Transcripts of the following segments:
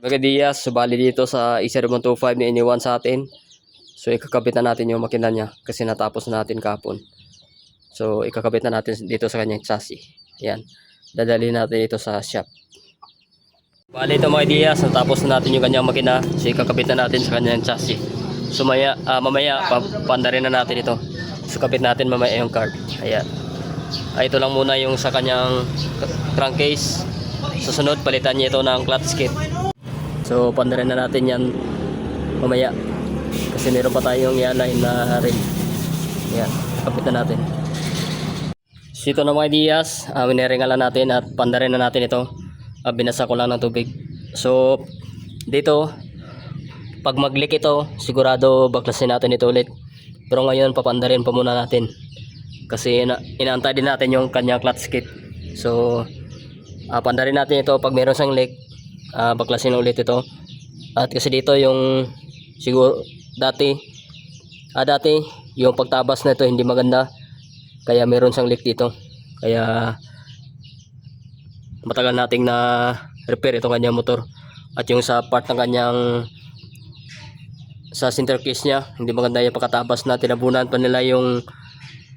Mga Diaz, subali dito sa isa 125 na iniwan sa atin. So ikakabit na natin yung makina niya kasi natapos na natin kapon. So ikakabit na natin dito sa kanyang chassis. Yan. Dadali natin ito sa shop. Bali ito mga Diaz, natapos na natin yung kanyang makina. So ikakabit na natin sa kanyang chassis. So maya, ah, mamaya pa, pandarin na natin ito. So kabit natin mamaya yung card. Ayan. Ah, ito lang muna yung sa kanyang crankcase. Susunod, palitan niya ito ng clutch kit. So, pandarin na natin yan mamaya. Kasi meron pa tayong yaline na rin. Yan, kapit na natin. So, ito na mga Diaz, uh, lang natin at pandarin na natin ito. Ah, binasa ko lang ng tubig. So, dito, pag mag-leak ito, sigurado baklasin natin ito ulit. Pero ngayon, papandarin pa muna natin. Kasi ina inaantay din natin yung kanyang clutch kit. So, ah, pandarin natin ito pag meron siyang leak ah baklasin ulit ito. At kasi dito yung siguro dati ah dati yung pagtabas na ito hindi maganda. Kaya meron siyang leak dito. Kaya matagal nating na repair itong kanyang motor. At yung sa part ng kanyang sa center case niya hindi maganda yung pagkatabas na tinabunan pa nila yung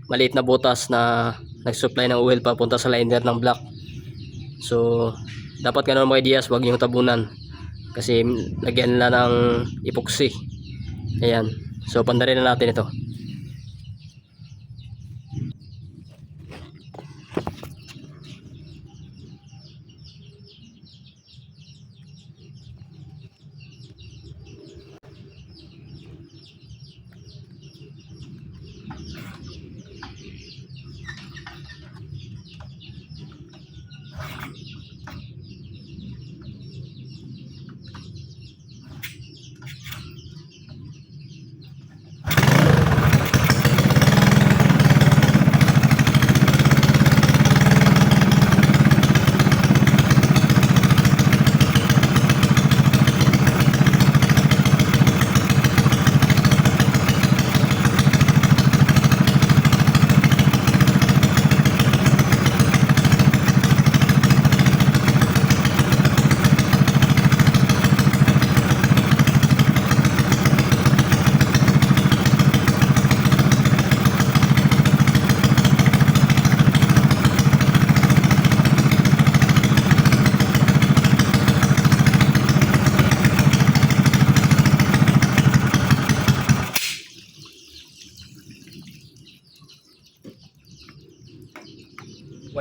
maliit na butas na nag-supply ng oil papunta sa liner ng block. So dapat ganun mga ideas wag yung tabunan. Kasi lagyan nila ng epoxy. Ayan. So pandarin na natin ito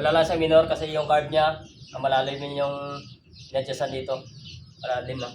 wala lang sa minor kasi yung card niya malalim yun yung inadjustan dito malalim lang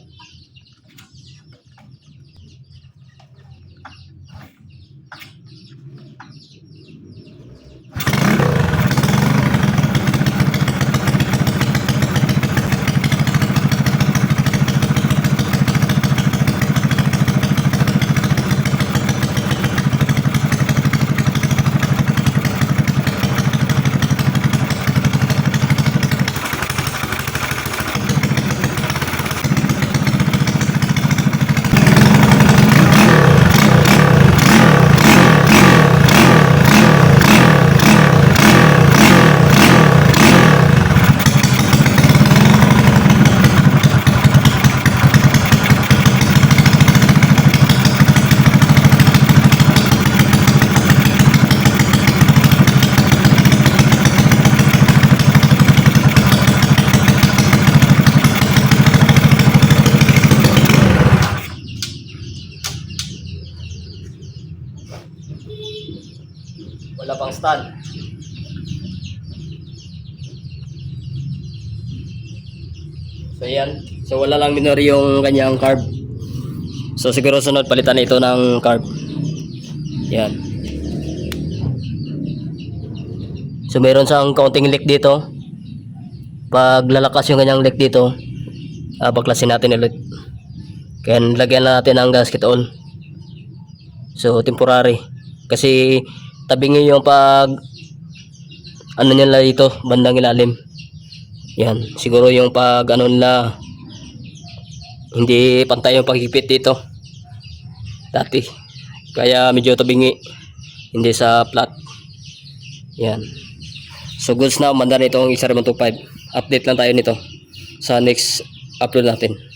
wala pang stand. So yan. So wala lang minor yung kanyang carb. So siguro sunod palitan ito ng carb. Yan. So meron siyang counting leak dito. Pag lalakas yung kanyang leak dito uh, baklasin natin ulit. Kaya lagyan na natin ng gasket on so temporary. Kasi tabingi yung pag ano nila dito bandang ilalim. Yan siguro yung pag ano nila hindi pantay yung paghigpit dito. Dati. Kaya medyo tabingi hindi sa flat yan. So goods na umanda na itong isa 5 update lang tayo nito sa next upload natin